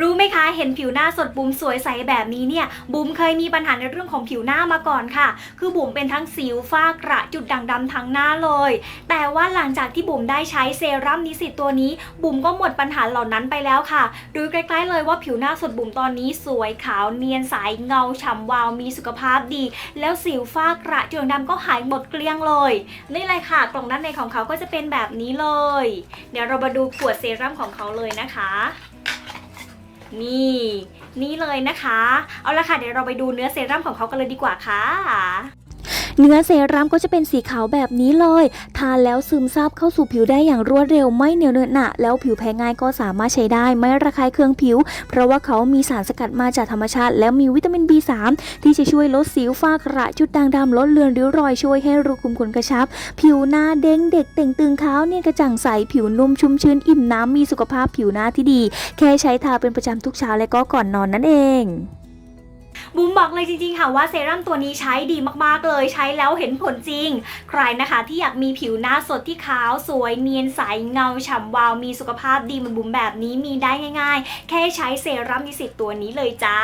รู้ไหมคะ เห็นผิวหน้าสดบุ๋มสวยใสแบบนี้เนี่ย บุ๋มเคยมีปัญหาในเรื่องของผิวหน้ามาก่อนค่ะ คือบุ๋มเป็นทั้งสิวฝ้ากระจุดด่างดำทั้งหน้าเลย แต่ว่าหลังจากที่บุ๋มได้ใช้เซรั่มนิสิตตัวนี้ บุ๋มก็หมดปัญหาเหล่านั้นไปแล้วค่ะดูใกล้ๆเลยว่าผิวหน้าสดบุ๋มตอนนี้สวยขาวเนียนใสเงาฉ่ำวาวมีสุขภาพดี แล้วสิวฝ้ากระจุดด่างดำก็หายหมดเกลี้ยงเลย นี่เลยค่ะ กล่องด้านในของเขาก็จะเป็นแบบนี้เลย เดี๋ยวเรามาดูขวดเซรั่มของเขาเลยนะคะ นี่ นี่เลยนะคะ เอาละค่ะเดี๋ยวเราไปดูเนื้อเซรั่มของเขากันเลยดีกว่าค่ะ เนื้อเซรั่มก็จะเป็นสีขาวแบบนี้เลย ทานแล้วซึมซาบเข้าสู่ผิวได้อย่างรวดเร็วไม่เหนียวเนอะหนะแล้วผิวแพ้ง่ายก็สามารถใช้ได้ไม่ระคายเคืองผิว เพราะว่าเขามีสารสกัดมาจากธรรมชาติ แล้วมีวิตามิน B3 ที่จะช่วยลดสิวฝ้ากระจุดด่างดำลดเลือนริ้วรอยช่วยให้รูขุมขนกระชับ ผิวหน้าเด้งเด็กเต่งตึงขาวเนี่ยนกระจ่างใสผิวนุ่มชุ่มชื้นอิ่มน้ำมีสุขภาพผิวหน้าที่ดี แค่ใช้ทาเป็นประจำทุกเช้าและก็ก่อนนอนนั่นเอง บุ๋มบอกเลยจริงๆค่ะว่าเซรั่มตัวนี้ใช้ดีมากๆเลยใช้แล้วเห็นผลจริง ใครนะคะที่อยากมีผิวหน้าสดที่ขาวสวยเนียนใสเงาฉ่ำวาวมีสุขภาพดีเหมือนบุ๋มแบบนี้มีได้ง่าย ๆ แค่ใช้เซรั่มนิสิตตัวนี้เลยจ้า